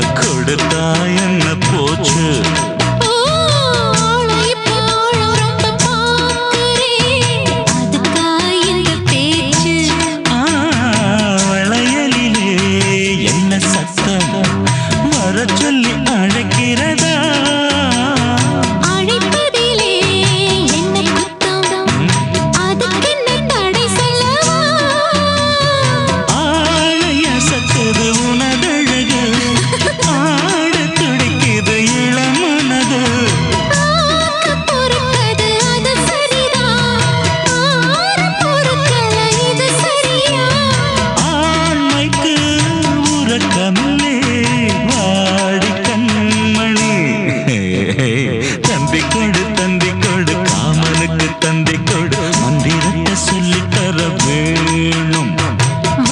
கொடுத்தா என்ன போச்சு? உறக்கமில்லே வாடி கண்மணி. தந்தி கொடு தந்தி கொடு காமனுக்கு தந்தி கொடு. மந்திரத்தை சொல்லித்தர